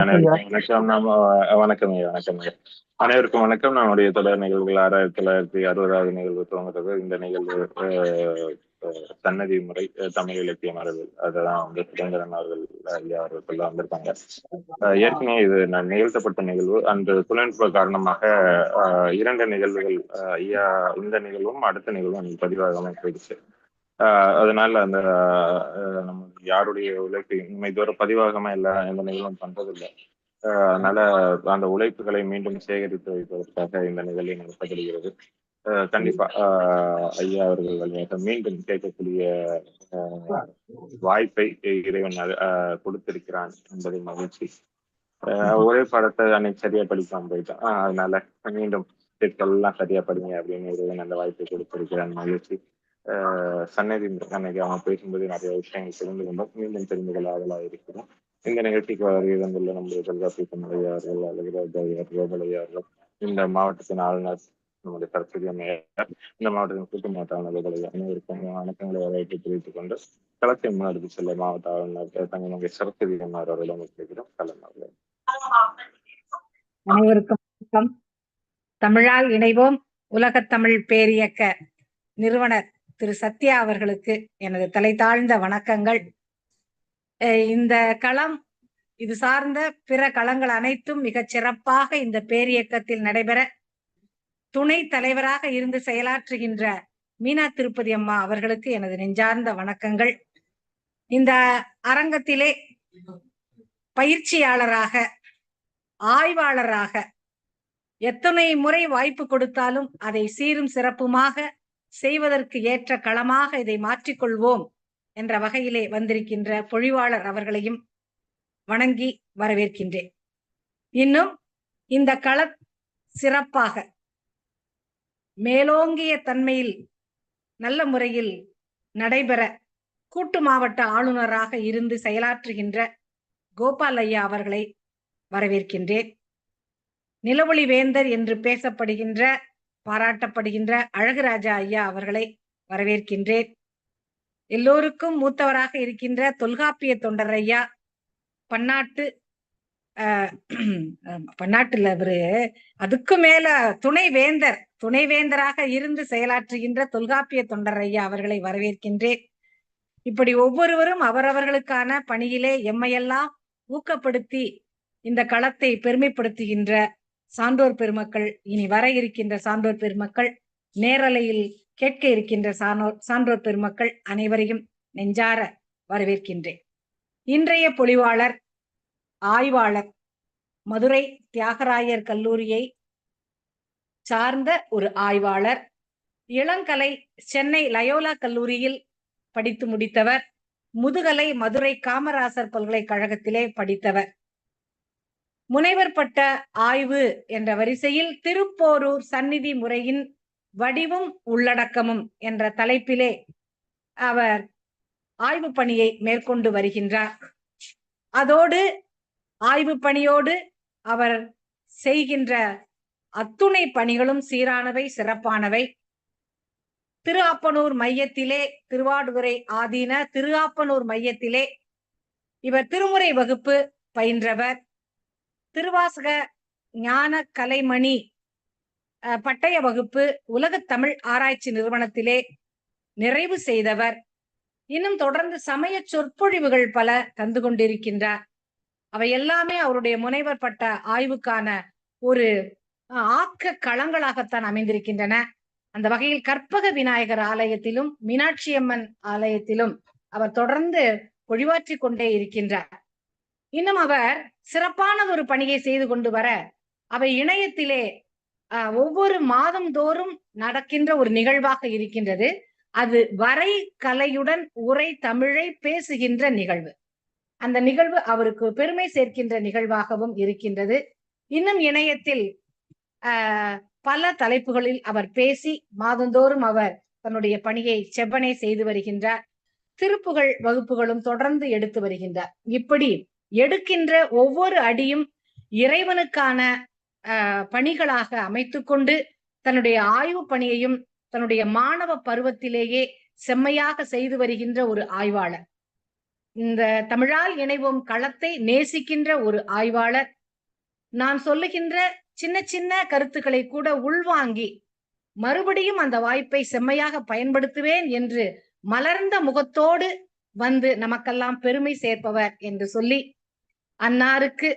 அனைவருக்கும் வணக்கம். நாம வணக்கம் வணக்கம் அனைவருக்கும் வணக்கம். நம்முடைய தொடர் நிகழ்வுகள் ஆறாயிரத்தி தொள்ளாயிரத்தி அறுபதாவது நிகழ்வு துவங்குறது இந்த நிகழ்வு சன்னதி முறை தமிழ் இலக்கிய மரபு அதெல்லாம் வந்து சுரேந்திரன் அவர்கள் ஐயா அவர்கள் வந்திருக்காங்க ஏற்கனவே இது நான் நிகழ்த்தப்பட்ட நிகழ்வு. அந்த தொழில்நுட்ப காரணமாக இரண்டு நிகழ்வுகள் ஐயா இந்த நிகழ்வும் அடுத்த நிகழ்வும் போயிடுச்சு. ஆஹ் அதனால அந்த நம்ம யாருடைய உழைப்பு நம்ம இதுவரை பதிவாகமா எல்லா எந்த நிகழ்வும் பண்றதில்லை. ஆஹ் அதனால அந்த உழைப்புகளை மீண்டும் சேகரித்து வைப்பதற்காக இந்த நிகழ்வை நடத்தப்படுகிறது ஆஹ் கண்டிப்பா ஆஹ் ஐயா அவர்கள் வழியாக மீண்டும் கேட்கக்கூடிய வாய்ப்பை இறைவன் ஆஹ் கொடுத்திருக்கிறான் என்பதை மகிழ்ச்சி. ஆஹ் ஒரே படத்தை அன்னைக்கு சரியா படிக்காம போயிட்டான். அதனால மீண்டும் எல்லாம் சரியா படிங்க அப்படின்னு இறைவன் அந்த வாய்ப்பை கொடுத்திருக்கிறான். மகிழ்ச்சி. சன்னதி அன்னைக்கு அவங்க பேசும்போது நிறைய விஷயங்கள் தெரிந்து கொண்டோம் மீண்டும் தெரிந்து கொள்ள இருக்கிறோம். இந்த நிகழ்ச்சிக்கு வருகை தந்துள்ள நம்முடைய தொல்காப்பிய தமிழையார்கள் அழகிராஜாரியார் கோபலையார்கள் இந்த மாவட்டத்தின் ஆளுநர் நம்முடைய சரஸ்வதி அம்மையார் இந்த மாவட்டத்தின் கூட்டு மாவட்ட ஆளுநர்களை அனைவருக்கும் வணக்கங்களை வரவேற்று தெரிவித்துக் கொண்டு களத்தை முன்னெடுத்து செல்ல மாவட்ட ஆளுநர் தங்களுடைய சரஸ்வதி அம்மார் அவர்களை கேட்கிறோம் கலந்தார்கள் அனைவருக்கும் வணக்கம். தமிழால் இணைவோம் உலகத் தமிழ் பேரியக்க நிறுவனர் திரு சத்யா அவர்களுக்கு எனது தலை தாழ்ந்த வணக்கங்கள். இந்த களம் இது சார்ந்த பிற களங்கள் அனைத்தும் மிகச் சிறப்பாக இந்த பேரியக்கத்தில் நடைபெற துணை தலைவராக இருந்து செயலாற்றுகின்ற மீனா திருப்பதி அம்மா அவர்களுக்கு எனது நெஞ்சார்ந்த வணக்கங்கள். இந்த அரங்கத்திலே பயிற்சியாளராக ஆய்வாளராக எத்தனை முறை வாய்ப்பு கொடுத்தாலும் அதை சீரும் சிறப்புமாக செய்வதற்கு ஏற்ற களமாக இதை மாற்றிக்கொள்வோம் என்ற வகையிலே வந்திருக்கின்ற பொழிவாளர் அவர்களையும் வணங்கி வரவேற்கின்றேன். இன்னும் இந்த கள சிறப்பாக மேலோங்கிய தன்மையில் நல்ல முறையில் நடைபெற கூட்டு மாவட்ட ஆளுநராக இருந்து செயலாற்றுகின்ற கோபால் ஐயா அவர்களை வரவேற்கின்றேன். நிலவொளி வேந்தர் என்று பேசப்படுகின்ற பாராட்டப்படுகின்ற அழகுராஜா ஐயா அவர்களை வரவேற்கின்றேன். எல்லோருக்கும் மூத்தவராக இருக்கின்ற தொல்காப்பிய தொண்டர் ஐயா பன்னாட்டு பன்னாட்டுல அவரு அதுக்கு மேல துணை வேந்தர் துணை வேந்தராக இருந்து செயலாற்றுகின்ற தொல்காப்பிய தொண்டர் ஐயா அவர்களை வரவேற்கின்றேன். இப்படி ஒவ்வொருவரும் அவரவர்களுக்கான பணியிலே எம்மையெல்லாம் ஊக்கப்படுத்தி இந்த களத்தை பெருமைப்படுத்துகின்ற சான்றோர் பெருமக்கள் இனி வர இருக்கின்ற சான்றோர் பெருமக்கள் நேரலையில் கேட்க இருக்கின்ற சான்றோர் சான்றோர் பெருமக்கள் அனைவரையும் நெஞ்சார வரவேற்கின்றேன். இன்றைய பொழிவாளர் ஆய்வாளர் மதுரை தியாகராயர் கல்லூரியை சார்ந்த ஒரு ஆய்வாளர் இளங்கலை சென்னை லயோலா கல்லூரியில் படித்து முடித்தவர் முதுகலை மதுரை காமராசர் பல்கலைக்கழகத்திலே படித்தவர். முனைவர் பட்ட ஆய்வு என்ற வரிசையில் திருப்போரூர் சந்நிதி முறையின் வடிவும் உள்ளடக்கமும் என்ற தலைப்பிலே அவர் ஆய்வு பணியை மேற்கொண்டு வருகின்றார். அதோடு ஆய்வு பணியோடு அவர் செய்கின்ற அத்துணை பணிகளும் சீரானவை சிறப்பானவை. திரு ஆப்பனூர் மையத்திலே திருவாடுதுறை ஆதீன திரு ஆப்பனூர் மையத்திலே இவர் திருமுறை வகுப்பு பயின்றவர். திருவாசக ஞான கலைமணி பட்டய வகுப்பு உலக தமிழ் ஆராய்ச்சி நிறுவனத்திலே நிறைவு செய்தவர். இன்னும் தொடர்ந்து சமய சொற்பொழிவுகள் பல தந்து கொண்டிருக்கின்றார். அவை எல்லாமே அவருடைய முனைவர் பட்ட ஆய்வுக்கான ஒரு ஆக்க களங்களாகத்தான் அமைந்திருக்கின்றன. அந்த வகையில் கற்பக விநாயகர் ஆலயத்திலும் மீனாட்சியம்மன் ஆலயத்திலும் அவர் தொடர்ந்து பொழிவாற்றி கொண்டே இருக்கின்றார். இன்னும் அவர் சிறப்பான ஒரு பணியை செய்து கொண்டு வர அவை இணையத்திலே ஒவ்வொரு மாதம் தோறும் நடக்கின்ற ஒரு நிகழ்வாக இருக்கின்றது. அது வரை கலையுடன் உரை தமிழை பேசுகின்ற நிகழ்வு. அந்த நிகழ்வு அவருக்கு பெருமை சேர்க்கின்ற நிகழ்வாகவும் இருக்கின்றது. இன்னும் இணையத்தில் ஆஹ் பல தலைப்புகளில் அவர் பேசி மாதந்தோறும் அவர் தன்னுடைய பணியை செவ்வனை செய்து வருகின்றார். திருப்புகள் வகுப்புகளும் தொடர்ந்து எடுத்து வருகின்றார். இப்படி எடுக்கின்ற ஒவ்வொரு அடியும் இறைவனுக்கான பணிகளாக அமைத்து கொண்டு தன்னுடைய ஆய்வு பணியையும் தன்னுடைய மாணவ பருவத்திலேயே செம்மையாக செய்து வருகின்ற ஒரு ஆய்வாளர். இந்த தமிழால் இணைவோம் களத்தை நேசிக்கின்ற ஒரு ஆய்வாளர். நான் சொல்லுகின்ற சின்ன சின்ன கருத்துக்களை கூட உள்வாங்கி மறுபடியும் அந்த வாய்ப்பை செம்மையாக பயன்படுத்துவேன் என்று மலர்ந்த முகத்தோடு வந்து நமக்கெல்லாம் பெருமை சேர்ப்பவர் என்று சொல்லி அன்னாருக்கு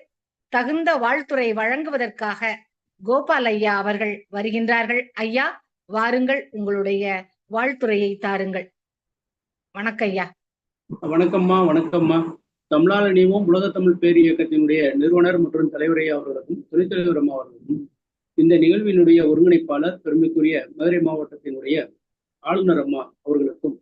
தகுந்த வாழ்த்துறை வழங்குவதற்காக கோபால் ஐயா அவர்கள் வருகின்றார்கள். ஐயா வாருங்கள் உங்களுடைய வாழ்த்துறையை தாருங்கள். வணக்கம் ஐயா. வணக்கம்மா வணக்கம்மா. தமிழால் இணைவோம் உலக தமிழ் பேர் இயக்கத்தினுடைய நிறுவனர் மற்றும் தலைவரை அவர்களுக்கும் துணைத்தலைவர் அம்மா அவர்களுக்கும் இந்த நிகழ்வினுடைய ஒருங்கிணைப்பாளர் பெருமைக்குரிய மதுரை மாவட்டத்தினுடைய ஆளுநர் அம்மா அவர்களுக்கும்